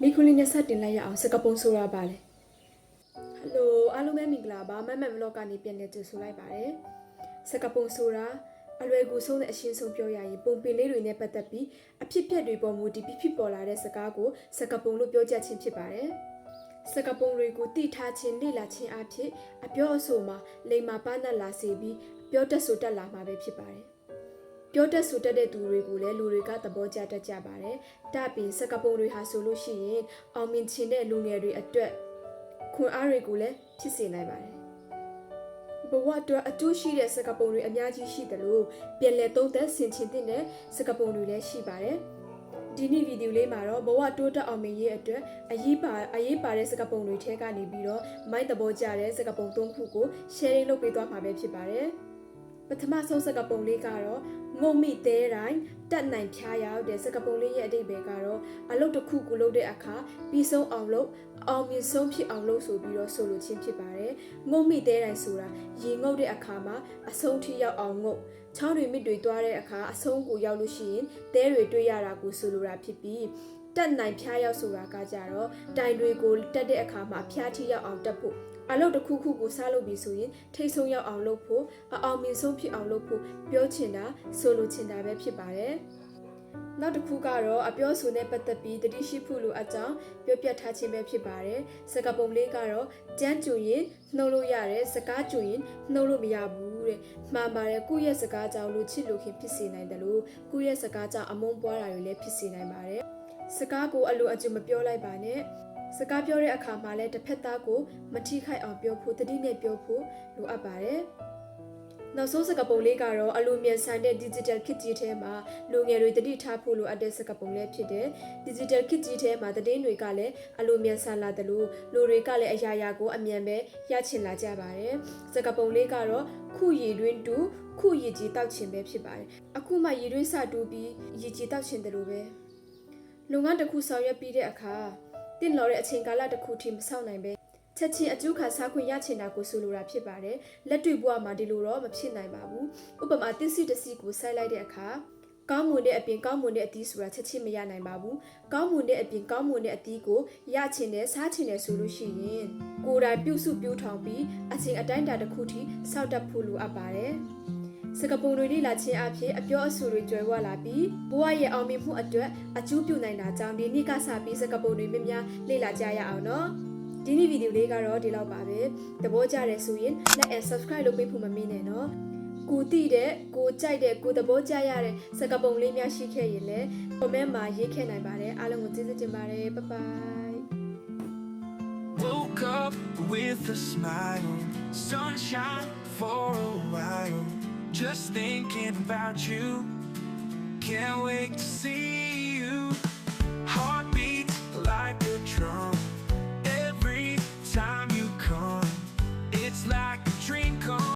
မိခွန်းလေးနဲ့ဆက်တင်လိုက်ရအောင်စကပုံဆိုတာပါလေဟယ်လိုအားလုံးပဲမင်္ဂလာပါမတ်မတ်ဗလော့ကနေပြန်လည်ကြိုဆိုလိုက်ပါတယ်စကပုံဆိုတာအလွယ်ကူဆုံးတဲ့အရှင်းဆုံးပြောရရင်ပုံပင်လေးတွေနဲ့ပတ်သက်ပြီးအဖြစ်အပျက်တွေပေါ်မူတည်ပြီးဖြစ်ပေါ်လာတဲ့စကားကိုစကပုံလို့ပြောကြခြင်းဖြစ်ပါတယ်စကပုံတွေကိုတိထားခြင်းလေ့လာခြင်းအဖြစ်အပြောအဆိုမှာလိမ္မာပန်းသက်လာစေပြီးပြောတတ်ဆိုတတ်လာမှာပဲဖြစ်ပါတယ် ပြောတတ်ဆိုတတ်တဲ့သူတွေကိုလည်းလူတွေကသဘောကျတတ်ကြပါတယ်။ဒါ့အပြင်စကပုံတွေဟာဆိုလို့ရှိရင်အောင်မြင်ခြင်းတဲ့လူငယ်တွေအတွက်ခွန်အားတွေကိုလည်းဖြစ်စေနိုင်ပါတယ်။ဘဝအတွက်အကျိုးရှိတဲ့စကပုံတွေအများကြီးရှိတယ်လို့ပြန်လည်သုံးသပ်ဆင်ခြင်တဲ့စကပုံတွေလည်းရှိပါတယ်။ဒီနေ့ဗီဒီယိုလေးမှာတော့ဘဝတိုးတက်အောင်မြင်ရေးအတွက်အရေးပါအရေးပါတဲ့စကပုံတွေထဲကနေပြီးတော့မိုင်းသဘောကျတဲ့စကပုံ၃ခုကို sharing လုပ်ပေးသွားမှာပဲဖြစ်ပါတယ်။ ပထမဆုံးစကားပုံလေးကတော့ငုံမိသေးတိုင်းတက်နိုင်ဖြားရောက်တဲ့စကားပုံလေးရဲ့အတိတ်ပဲကတော့အလုပ်တစ်ခုကိုလုပ်တဲ့အခါပြီးဆုံးအောင်လုပ်အောင်မြင်ဆုံးဖြစ်အောင်လုပ်ဆိုပြီးတော့ဆိုလိုခြင်းဖြစ်ပါတယ်ငုံမိသေးတိုင်းဆိုတာရေငုပ်တဲ့အခါမှာအဆုံးထိရောက်အောင်ငုပ်ချောင်းတွေမြစ်တွေတွားတဲ့အခါအဆုံးကိုရောက်လို့ရှိရင်တဲတွေတွေ့ရတာကိုဆိုလိုတာဖြစ်ပြီး တက်နိုင်ဖြားရောက်ဆိုတာကကြတော့တိုင်တွေကိုတက်တဲ့အခါမှာဖြားထိရောက်အောင်တက်ဖို့အလုပ်တစ်ခုခုကိုစားလုပ်ပြီးဆိုရင်ထိတ်ဆုံးရောက်အောင်လုပ်ဖို့အအောင်မြင်ဆုံးဖြစ်အောင်လုပ်ဖို့ပြောချင်တာဆိုလိုချင်တာပဲဖြစ်ပါတယ်။နောက်တစ်ခုကတော့အပြောဆိုနဲ့ပတ်သက်ပြီးတတိရှိဖို့လိုအပ်ကြောင်းပြောပြထားခြင်းပဲဖြစ်ပါတယ်။စကားပုံလေးကတော့ကြမ်းကြွရင်နှုတ်လို့ရတယ်စကားကြွရင်နှုတ်လို့မရဘူးတဲ့။မှန်ပါတယ်ကိုယ့်ရဲ့စကားကြောင့်လူချစ်လူခင်ဖြစ်စေနိုင်တယ်လို့ကိုယ့်ရဲ့စကားကြောင့်အမုန်းပွားတာတွေလည်းဖြစ်စေနိုင်ပါတယ်။ စကားကိုအလိုအကျမပြောလိုက်ပါနဲ့စကားပြောတဲ့အခါမှာလည်းတစ်ဖက်သားကိုမထိခိုက်အောင်ပြောဖို့တတိနဲ့ပြောဖို့လိုအပ်ပါတယ်နောက်ဆုံးစကားပုံလေးကတော့အလိုမြန်ဆန်တဲ့ digital kit ကြီးထဲမှာလူငယ်တွေတတိထားဖို့လိုအပ်တဲ့စကားပုံလေးဖြစ်တယ် digital kit ကြီးထဲမှာသတင်းတွေကလည်းအလိုမြန်ဆန်လာတယ်လို့လူတွေကလည်းအရာရာကိုအမြန်ပဲရချင်လာကြပါတယ်စကားပုံလေးကတော့ခုရည်တွင်းတူခုရည်ကြီးတောက်ချင်ပဲဖြစ်ပါတယ်အခုမှရည်တွင်းစတူပြီးရည်ကြီးတောက်ချင်တယ်လို့ပဲ လုပ်ငန်းတစ်ခုဆောင်ရွက်ပြီးတဲ့အခါတင့်တော်တဲ့အချိန်ကာလတစ်ခုထိမဆောင်နိုင်ပဲချက်ချင်းအကျိုးခံစားခွင့်ရချင်တာကိုဆိုလိုတာဖြစ်ပါတယ်လက်တွေ့ဘဝမှာဒီလိုတော့မဖြစ်နိုင်ပါဘူးဥပမာတစ်စီတစ်စီကိုစိုက်လိုက်တဲ့အခါကောင်းမွန်တဲ့အပြင်ကောင်းမွန်တဲ့အသီးဆိုတာချက်ချင်းမရနိုင်ပါဘူးကောင်းမွန်တဲ့အပြင်ကောင်းမွန်တဲ့အသီးကိုရချင်တယ်စားချင်တယ်ဆိုလို့ရှိရင်ကိုယ်တိုင်ပြုစုပြုထောင်ပြီးအချိန်အတိုင်းအတာတစ်ခုထိစောက်တက်ဖို့လိုအပ်ပါတယ် စကပုံတွေလေ့လာခြင်းအဖြစ်အပြောအဆိုတွေကြွယ်ဝလာပြီးဘဝရဲ့အောင်မြင်မှုအတွက်အကျိုးပြုနိုင်တာကြောင့်ဒီနေ့ကစပြီးစကပုံတွေများများလေ့လာကြရအောင်နော်ဒီနေ့ဗီဒီယိုလေးကတော့ဒီလောက်ပါပဲသဘောကျတယ်ဆိုရင် like and subscribe လုပ်ပေးဖို့မမေ့နဲ့နော်ကိုတိတဲ့ကိုကြိုက်တဲ့ကိုသဘောကျရတဲ့စကပုံလေးများရှိခဲ့ရင်လည်း comment မှာရေးခဲ့နိုင်ပါတယ်အားလုံးကိုကျေးဇူးတင်ပါတယ် bye bye Woke up with a smile, sunshine for a while. Just thinking about you. Can't wait to see